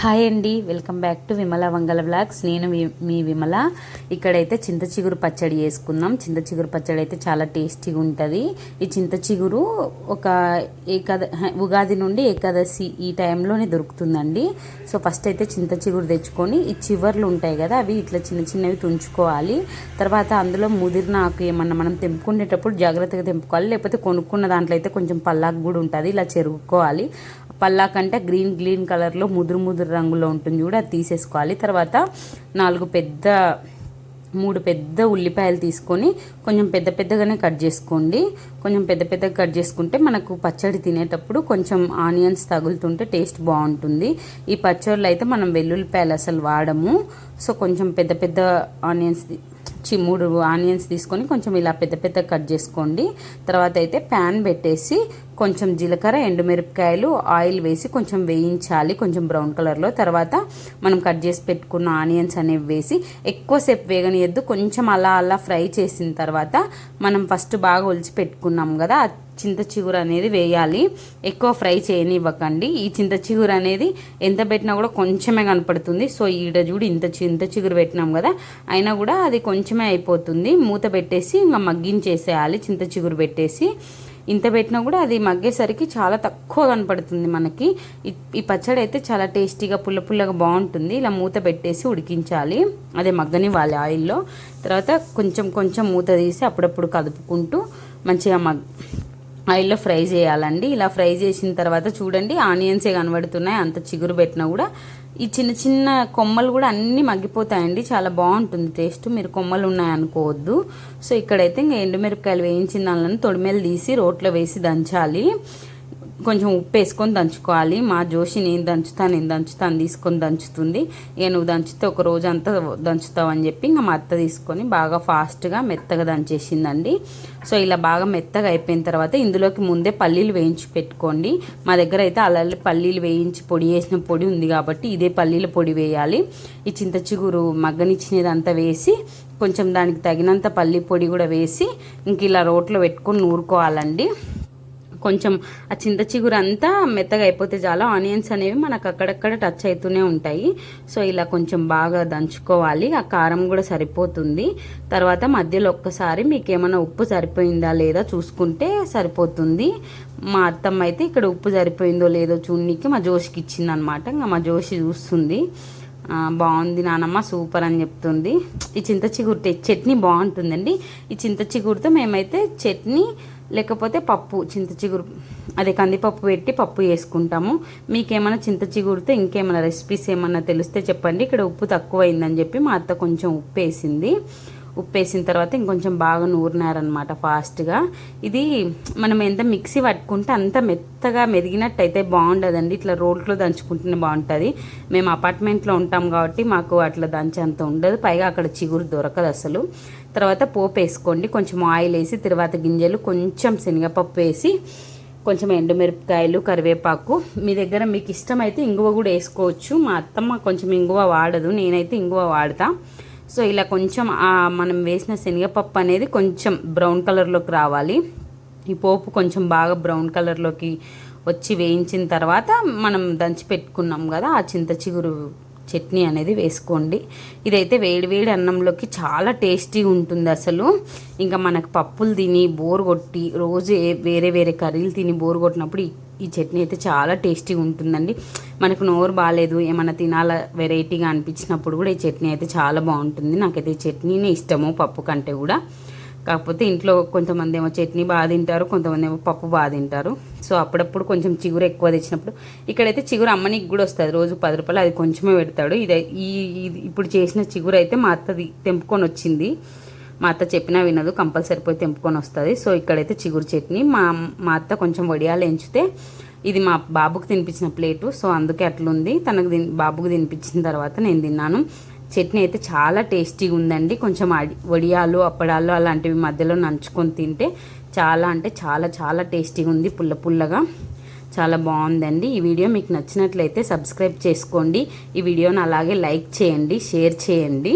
Hi అండి welcome back to Vimala Vangala vlogs. నేను వి- మీ విమల. ఇక్కడైతే చింత చిగురు పచ్చడి చేసుకుందాం. చింత చిగురు పచ్చడి అయితే చాలా టేస్టీగా ఉంటుంది. ఈ చింత చిగురు ఒక ఏకాద ఉగాది నుండి ఏకాదశి ఈ టైంలోనే దొరుకుతుందండి. సో ఫస్ట్ అయితే చింత చిగురు తెచ్చుకొని ఈ చివర్లు ఉంటాయి కదా అవి ఇట్లా చిన్న చిన్నవి తుంచుకోవాలి. తర్వాత అందులో ముదిరిన ఆకు ఏమన్నా మనం తెంపుకునేటప్పుడు జాగ్రత్తగా తెంపుకోవాలి. లేకపోతే కొనుక్కున్న దాంట్లో అయితే కొంచెం పల్లాకు కూడా ఉంటుంది. ఇలా చెరుక్కోవాలి. పల్లా కంటే గ్రీన్ గ్రీన్ కలర్లో ముదురు ముదురు రంగులో ఉంటుంది చూడ అది తీసేసుకోవాలి. తర్వాత నాలుగు పెద్ద మూడు పెద్ద ఉల్లిపాయలు తీసుకొని కొంచెం పెద్ద పెద్దగానే కట్ చేసుకోండి. కొంచెం పెద్ద పెద్దగా కట్ చేసుకుంటే మనకు పచ్చడి తినేటప్పుడు కొంచెం ఆనియన్స్ తగులుతుంటే టేస్ట్ బాగుంటుంది. ఈ పచ్చడిలో అయితే మనం వెల్లుల్లిపాయలు అసలు వాడము. సో కొంచెం పెద్ద పెద్ద ఆనియన్స్ మూడు ఆనియన్స్ తీసుకొని కొంచెం ఇలా పెద్ద పెద్ద కట్ చేసుకోండి. తర్వాత అయితే ప్యాన్ పెట్టేసి కొంచెం జీలకర్ర ఎండుమిరపకాయలు ఆయిల్ వేసి కొంచెం వేయించాలి కొంచెం బ్రౌన్ కలర్లో. తర్వాత మనం కట్ చేసి పెట్టుకున్న ఆనియన్స్ అనేవి వేసి ఎక్కువసేపు వేగనియద్దు. కొంచెం అలా అలా ఫ్రై చేసిన తర్వాత మనం ఫస్ట్ బాగా ఒలిచి పెట్టుకున్నాం కదా చింత చిగురు అనేది వేయాలి. ఎక్కువ ఫ్రై చేయనివ్వకండి. ఈ చింత చిగురు అనేది ఎంత పెట్టినా కూడా కొంచెమే కనపడుతుంది. సో ఈడ చూడు ఇంత చింత చిగురు పెట్టినాం కదా అయినా కూడా అది కొంచెమే అయిపోతుంది. మూత పెట్టేసి ఇంకా మగ్గించేసేయాలి చింత చిగురు పెట్టేసి. ఇంత పెట్టినా కూడా అది మగ్గేసరికి చాలా తక్కువ కనపడుతుంది మనకి. ఈ- పచ్చడి అయితే చాలా టేస్టీగా పుల్ల పుల్లగా బాగుంటుంది. ఇలా మూత పెట్టేసి ఉడికించాలి. అదే మగ్గనివ్వాలి ఆయిల్లో. తర్వాత కొంచెం కొంచెం మూత తీసి అప్పుడప్పుడు కదుపుకుంటూ మంచిగా మగ్ ఆయిల్లో ఫ్రై చేయాలండి. ఇలా ఫ్రై చేసిన తర్వాత చూడండి ఆనియన్సే కనబడుతున్నాయి. అంత చిగురు పెట్టినా కూడా ఈ చిన్న చిన్న కొమ్మలు కూడా అన్నీ మగ్గిపోతాయండి. చాలా బాగుంటుంది టేస్ట్. మీరు కొమ్మలు ఉన్నాయి అనుకోవద్దు. సో ఇక్కడైతే ఇంకా ఎండుమిరపకాయలు వేయించిన దానిలో తొడిమేలు తీసి రోట్లో వేసి దంచాలి. కొంచెం ఉప్పు వేసుకొని దంచుకోవాలి. మా జోషి నేను దంచుతా నేను దంచుతాను తీసుకొని దంచుతుంది. ఇక నువ్వు దంచితే ఒక రోజు అంతా దంచుతావు అని చెప్పి ఇంకా మా అత్త తీసుకొని బాగా ఫాస్ట్గా మెత్తగా దంచేసిందండి. సో ఇలా బాగా మెత్తగా అయిపోయిన తర్వాత ఇందులోకి ముందే పల్లీలు వేయించి పెట్టుకోండి. మా దగ్గర అయితే అలా పల్లీలు వేయించి పొడి వేసిన పొడి ఉంది కాబట్టి ఇదే పల్లీల పొడి వేయాలి. ఈ చింత చిగురు మగ్గనిచ్చినదంతా వేసి కొంచెం దానికి తగినంత పల్లీ పొడి కూడా వేసి ఇంక ఇలా రోట్లో పెట్టుకొని నూరుకోవాలండి. కొంచెం ఆ చింత చిగురు అంతా మెత్తగా అయిపోతే చాలా. ఆనియన్స్ అనేవి మనకు అక్కడక్కడ టచ్ అవుతూనే ఉంటాయి. సో ఇలా కొంచెం బాగా దంచుకోవాలి. ఆ కారం కూడా సరిపోతుంది. తర్వాత మధ్యలో ఒక్కసారి మీకు ఏమైనా ఉప్పు సరిపోయిందా లేదా చూసుకుంటే సరిపోతుంది. మా అత్తమ్మ అయితే ఇక్కడ ఉప్పు సరిపోయిందో లేదో చూడనీకి మా జోషికి ఇచ్చింది అనమాట ఇంకా మా జోషి చూస్తుంది. బాగుంది నానమ్మ సూపర్ అని చెప్తుంది. ఈ చింత చిగురు చట్నీ బాగుంటుందండి. ఈ చింత చిగురుతో మేమైతే చట్నీ లేకపోతే పప్పు చింత చిగురు. అదే కందిపప్పు పెట్టి పప్పు వేసుకుంటాము మీకేమైనా చింత చిగురుతో ఇంకేమైనా రెసిపీస్ ఏమన్నా తెలిస్తే చెప్పండి. ఇక్కడ ఉప్పు తక్కువ అయిందని చెప్పి మా అత్త కొంచెం ఉప్పు వేసింది. ఉప్పు వేసిన తర్వాత ఇంకొంచెం బాగా నూరినారనమాట ఫాస్ట్గా. ఇది మనం ఎంత మిక్సీ పట్టుకుంటే అంత మెత్తగా మెదిగినట్టు అయితే బాగుండదండి. ఇట్లా రోడ్లో దంచుకుంటేనే బాగుంటుంది. మేము అపార్ట్మెంట్లో ఉంటాం కాబట్టి మాకు అట్లా దంచేంత ఉండదు. పైగా అక్కడ చిగురు దొరకదు అసలు. తర్వాత పోపు వేసుకోండి. కొంచెం ఆయిల్ వేసి తర్వాత గింజలు కొంచెం శనగపప్పు వేసి కొంచెం ఎండుమిరపకాయలు కరివేపాకు. మీ దగ్గర మీకు ఇష్టమైతే ఇంగువ కూడా వేసుకోవచ్చు. మా అత్తమ్మ కొంచెం ఇంగువ వాడదు. నేనైతే ఇంగువ వాడతా. సో ఇలా కొంచెం మనం వేసిన శనగపప్పు అనేది కొంచెం బ్రౌన్ కలర్లోకి రావాలి. ఈ పోపు కొంచెం బాగా బ్రౌన్ కలర్లోకి వచ్చి వేయించిన తర్వాత మనం దంచి పెట్టుకున్నాం కదా ఆ చింత చిగురు చట్నీ అనేది వేసుకోండి. ఇదైతే వేడివేడి అన్నంలోకి చాలా టేస్టీగా ఉంటుంది అసలు. ఇంకా మనకు పప్పులు తిని బోర్ కొట్టి రోజు వేరే వేరే కర్రీలు తిని బోర్ కొట్టినప్పుడు ఈ- చట్నీ అయితే చాలా టేస్టీగా ఉంటుందండి. మనకు నోరు బాగాలేదు ఏమైనా తినాల వెరైటీగా అనిపించినప్పుడు కూడా ఈ చట్నీ అయితే చాలా బాగుంటుంది. నాకైతే ఈ చట్నీనే ఇష్టము పప్పు కంటే కూడా. కాకపోతే ఇంట్లో కొంతమంది ఏమో చట్నీ బాగా తింటారు కొంతమంది ఏమో పప్పు బాగా తింటారు. సో అప్పుడప్పుడు కొంచెం చిగురు ఎక్కువ తెచ్చినప్పుడు ఇక్కడైతే చిగురు అమ్మనికి కూడా వస్తుంది. రోజు పది రూపాయలు అది కొంచెమే పెడతాడు. ఇది ఈ ఇది ఇప్పుడు చేసిన చిగురు అయితే మా అత్తది తెంపుకొని వచ్చింది. మా అత్త చెప్పినా వినదు కంపల్సరీ పోయి తెంపుకొని వస్తుంది. సో ఇక్కడైతే చిగురు చట్నీ. మా మా అత్త కొంచెం వడియాలు ఎంచితే ఇది మా బాబుకు తినిపించిన ప్లేటు. సో అందుకే అట్లుంది. తనకు బాబుకు బాబుకి తినిపించిన తర్వాత నేను తిన్నాను. చట్నీ అయితే చాలా టేస్టీగా ఉందండి. కొంచెం వడియాలు అప్పడాలు అలాంటివి మధ్యలో నంచుకొని తింటే చాలా అంటే చాలా చాలా టేస్టీగా ఉంది పుల్ల పుల్లగా. చాలా బాగుందండి. ఈ వీడియో మీకు నచ్చినట్లయితే సబ్స్క్రైబ్ చేసుకోండి. ఈ వీడియోని అలాగే లైక్ చేయండి షేర్ చేయండి.